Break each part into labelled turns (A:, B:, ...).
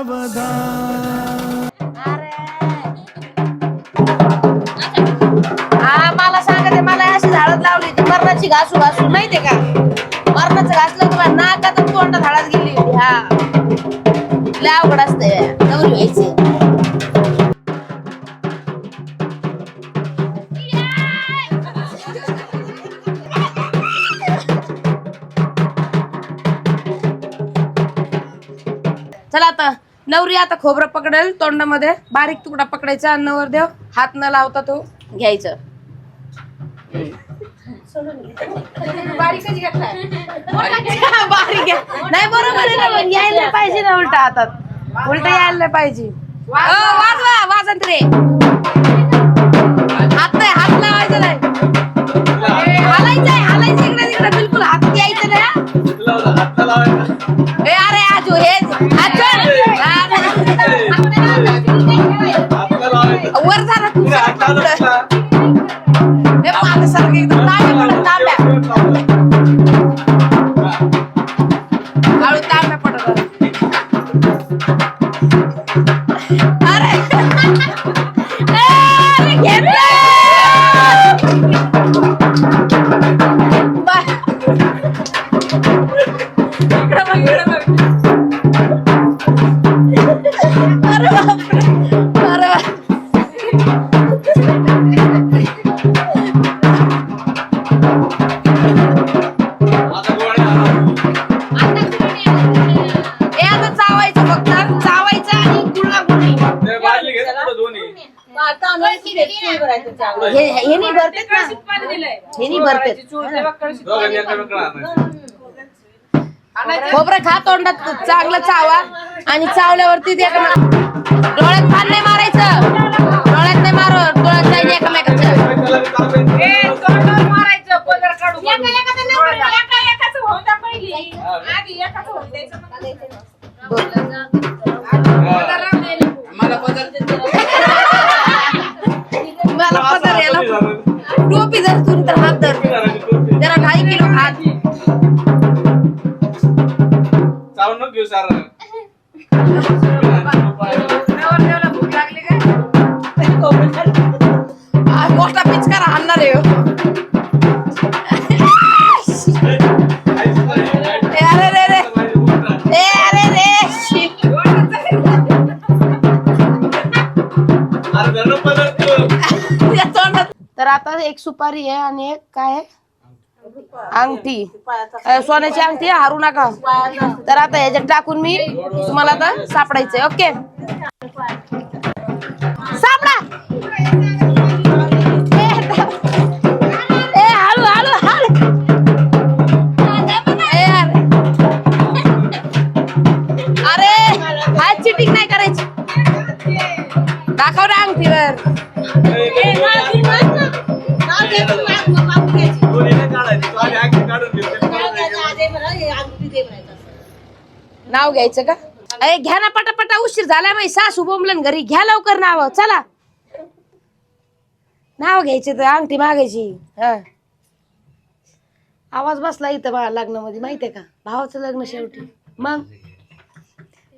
A: सावधान. हा मला सांगते मला अशी झाडच लावली होती मरणाची घासू घासू नाही ते का? मरणाचं घासलं तुम्हाला नाकात तोंडात झाडात गेली होती हा. लय अवघड असते नवरी व्हायची. चला आता. नवरी आता खोबरं पकडेल तोंडामध्ये. बारीक तुकडा पकडायचा. नवरदेव हात न लावता तो घ्यायचं. बारीक नाही बरोबर आहे ना पण यायला नाही पाहिजे ना उलटा हातात उलटा यायला नाही पाहिजे. अ, वाजवा वाजंत्रे हात नाही हात लावायचं नाही. हालायचं आहे हालायचं इकडे तिकडे. बिलकुल हात यायचं नाही हा. ए अरे आजू हे ना तू. हे माझं सारखं एकदम तांब्या पडत तांब्या हळू तांब्या पडत अरे ए, अरे घेतलं. बा- हे हे नाही भरतेत ना. हे. नाही भरतेत. खोबरं खा तोंडात चांगलं चावा. आणि चावल्यावरती ते डोळ्यात पान नाही मारायचं. डोळ्यात नाही मारो डोळ्यात नाही एकमेकाच्या मला टोपी जर आता एक सुपारी आहे आणि एक काय आहे? अंगठी. अ, सोन्याची अंगठी हारू नका. तर आता याच्यात टाकून मी तुम्हाला आता सापडायचंय. ओके? सापडा! ए, ए, हळू हळू हळू ए, अरे. अरे हात चिटिंग नाही करायची. दाखव ना अंगठीवर. नाव घ्यायचं का? अरे घ्या ना पटापटा उशीर झाला माही सासू बोंबलन घरी. घ्या लवकर नाव. चला. नाव घ्यायचे तर अंगठी मागायची. हा. आवाज बसला इथं बा लग्नामध्ये माहितीये का? भावाचं लग्न शेवटी. मग?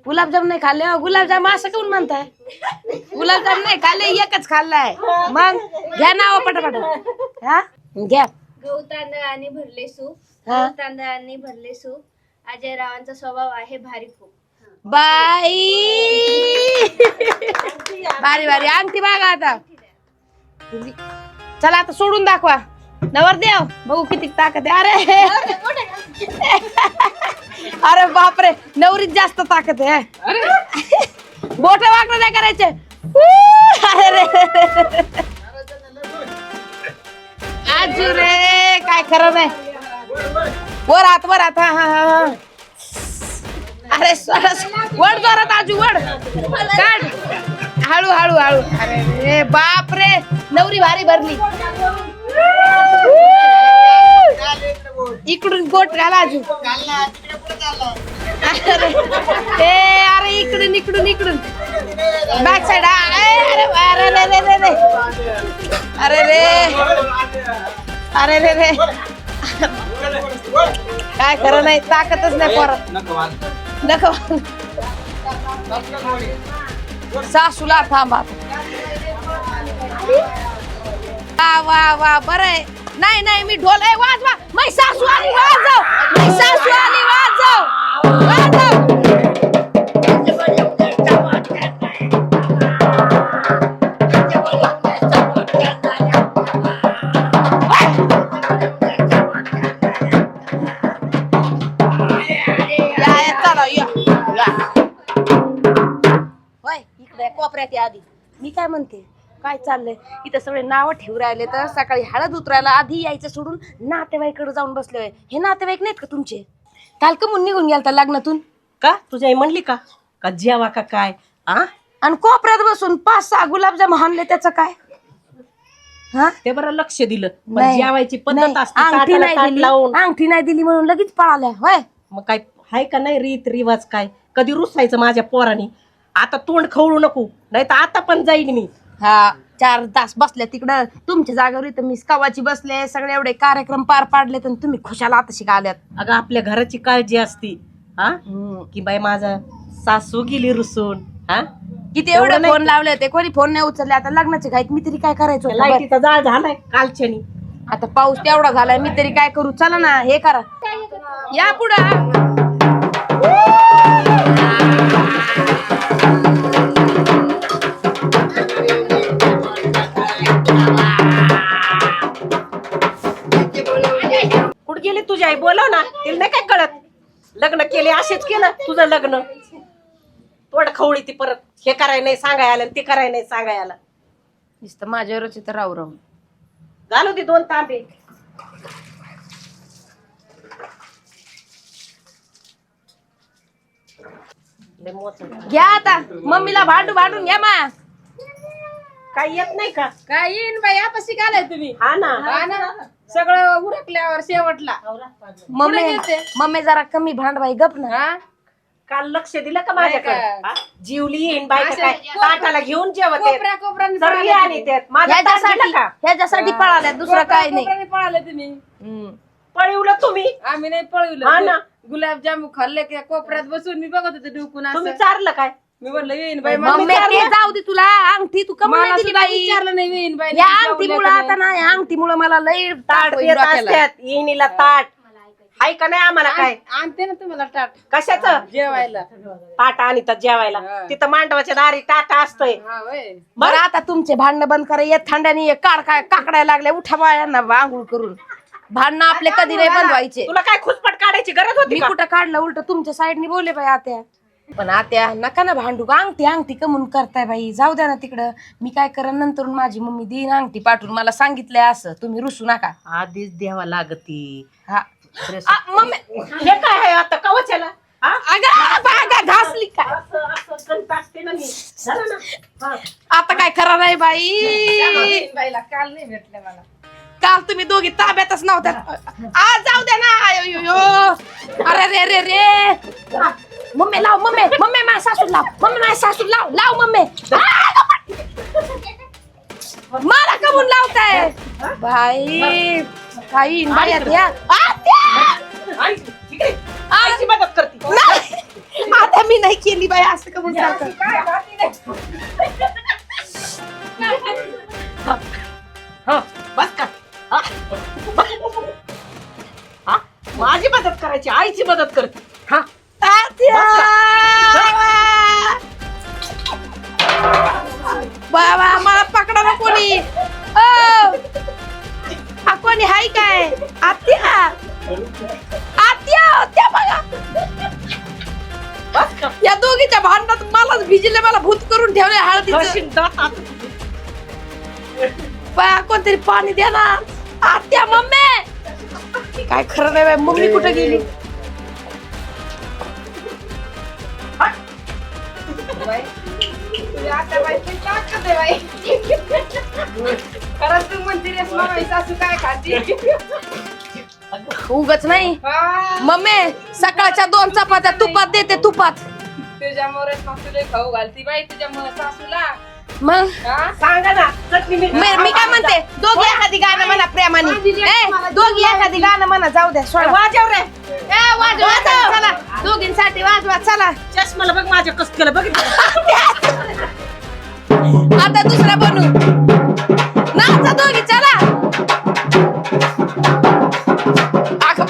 A: गुलाबजाम नाही खाल्ले? हो गुलाबजाम असं काऊन म्हणताय? गुलाबजाम नाही खाल्ले एकच खाल्लाय. मग? घ्या नाव पटापट. हा? घ्या.
B: गहू तांदळाने भरले सूप.
A: हा.
B: गहू तांदळाने भरले सूप. अजय रावांचा स्वभाव आहे भारी खूप.
A: बाई! भारी भारी. अंगठी बघा आता. चला आता सोडून दाखवा. नवरदेव बघू किती ताकद आहे. अरे! अरे बापरे नवरीत जास्त ताकद आहे बोट वाकडं नाही करायचे. अरे रे! आजू रे काय खरं नाही. वर आत वर हात. हा हा हा हा. अरे सरस वड जोरात आजू वड. काढ हळू हळू हळू. अरे रे बाप रे. नवरी भारी भरली. इकडून बोट घाला आजू. अरे ए, अरे इकडून इकडून इकडून. बॅक साइड अरे अरे रे रे रे रे. अरे रे. अरे रे रे. काय खरं नाही ताकदच नाही परत. नको सासूला थांबा. वा वा वा बर आहे. नाही नाही मी ढोल आहे वाजवा. मै सासू आली वाजव. मै सासू आली वाजव. वाजव. ते आधी. मी काय म्हणते? काय चाललंय? इथं सगळे नावं ठेवू राहिले तर सकाळी हळद उतरायला आधी यायचं सोडून नातेवाईकडे जाऊन बसले हे नातेवाईक नाहीत का तुमचे? काल कमून निघून गेलता लग्नातून.
C: का? तुझी आई म्हणली का? का जेवा का काय? आ?
A: आणि कोपऱ्यात बसून पाच सहा गुलाबजाम हाणले त्याचं काय? हा?
C: ते बरं लक्ष दिलं. पण
A: नाही,
C: जेवायची
A: नाही,
C: पद्धत असते
A: अंगठी
C: ताटाला
A: नाही
C: ताट
A: दिली.
C: लावून.
A: अंगठी नाही दिली म्हणून लगेच पळाल्या होय.
C: मग काय हाय का नाही रीत रिवाज काय? कधी रुसायचं माझ्या पोरानी? आता तोंड खवळू नको नाही तर आता पण जाईन मी.
A: हा चार तास बसल्या तिकडं. तुमच्या जागेवर इथं मी स्कावाची बसले सगळे एवढे कार्यक्रम पार पाडले तर तुम्ही खुशाला आता शिका आल्यात.
C: अगं आपल्या घराची काळजी असती हा? की बाई माझा सासू गेली रुसून हा?
A: किती
C: एवढं
A: एवढे
C: नाही
A: फोन लावले होते कोणी फोन नाही उचलले. आता लग्नाचे घाईत मी तरी काय करायचो?
C: लाईटीचा जाळ झालाय कालच्यानी.
A: आता पाऊस तेवढा झालाय मी तरी काय करू? चला ना हे करा. या पुढं.
C: कुठे गेली तुझी आई? बोलव ना. तिला नाही काय कळत. लग्न केले असेच केलं तुझं लग्न. तोड खवळी ती परत. हे करायला नाही सांगाय आलं ते करायला नाही सांगाय आलं
A: नुसतं माझ्यावरच इथं राहू राहू
C: घालू दे दोन तांबे.
A: घ्या आता. मम्मीला भांडू भांडून घ्या मा.
C: काही येत नाही का?
A: काय येईन बाई आता शिकायलाय तुम्ही.
C: हा ना.
A: सगळं उरकल्यावर शेवटला. मम्मी मम्मी जरा कमी भांडवाई गप ना.
C: काल लक्ष दिलं का माझ्याकडे? हा? जीवली येईन काय? ताटाला घेऊन जेवत आहेत. सर्वी आणि त्यात माझं ताट
A: ह्याच्यासाठी
C: का?
A: पळाल्या दुसरं काय नाही.
D: पळाले तुम्ही.
A: हम्म.
C: पळवलं तुम्ही?
D: आम्ही नाही
C: हा
D: पळवलं
C: ना.
D: गुलाबजामू खाल्ले की कोपऱ्यात बसून मी बघत होते डुकून
C: तुम्ही
D: असं
C: चारलं काय?
D: मी म्हणलं येईन बाई
A: मम्मी ते जाऊ दे तुला अंगठी तू कमी
D: मला
A: नाही दिली
D: सुद्धा
A: बाई.
D: विचारलं नाही येईन बाई
A: या अंगठी मुळे आता ना या मला लई
C: ताट
A: ताट होईल
C: देत
A: डोक्याला.
C: असतात येणीला ताट. हाय का नाही आम्हाला काय?
D: आणते ना तुम्हाला टाट
C: कशाचं?
D: जेवायला.
C: ताट आणि जेवायला.
D: हा.
C: तिथं मांडवाच्या दारी ताट असतंय.
D: हा
A: बरं आता तुमचे भांडणं बंद करा. येत थंड्याने ये काढ काय काकडायला लागले उठा बायांना आंघोळ करून. भांडणं आपले कधी नाही बंद व्हायचे
C: तुला काय खुसपट काढायची गरज होती
A: मी
C: का?
A: कुठं काढलं? उलट तुमच्या साईडनी बोले बाई आत्या. पण आत्या नका ना भांडू. का अंगठी अंगठी कमून करताय बाई. जाऊ द्या ना तिकडं. मी काय करेन? नंतर माझी मम्मी देईन अंगठी पाठवून. मला सांगितलंय असं. तुम्ही रुसू नका.
C: आधीच द्यावा लागती.
A: हा. आ, मम्मी.
C: हे काय आहे आता? कवचाला हा?
A: अगं बागा घासली काय?
C: असं असं गणित असते ना मी. झालं ना? हा.
A: आता काय खरं नाही बाई.
D: बाईला काल नाही भेटले मला.
A: काल तुम्ही दोघी ताब्यातच नव्हत्या. आज जाऊ द्या ना. आयो, यो, यो. अरे रे रे रे. मम्मी लाव मम्मी. मम्मी माझ्या सासू लाव. मम्मी माझ्या सासू लाव. लाव मम्मी. मला कमून लावताय. बाई. काही.
C: आईची मदत करते.
A: आता मी नाही केली बाई असं कमून सांगतो
C: माझी मदत करायची आईची मदत करते. हा?
A: आत्या! बाबा मला पकडा ना कोणी. ओ! कोणी हाय काय? आत्या? आत्या त्या बघा. या दोघीच्या भांडणात मलाच भिजले मला भूत करून ठेवले हळदीचं. बा कोणतरी पाणी द्या ना. आत्या मम्मी! काय खरं नाही बाई, मम्मी कुठे गेली?
D: खरंच तू म्हणते सासू काय खाती?
A: उगच नाही.
D: हा,
A: मम्मी सकाळच्या दोन चपात्या तुपात देते तुपात.
D: तुझ्यामुळे तुला खाऊ घालती बाई तुझ्यामुळे सासूला.
A: मग?
D: हा?
C: सांगा ना चटणी मीठ
A: मी मी काय म्हणते? दोघी एखादी प्रेमाने दोघी एखादी गाणं म्हणा जाऊ द्या सोडा.
C: वाजव रे.
A: ए, वाजव, वाजव. चला. दोघींसाठी वाजवा चला.
C: चष्माला बघ माझ्या कस केलं बघ.
A: आता दुसरा बनू. नाचा दोघी चला. अगं.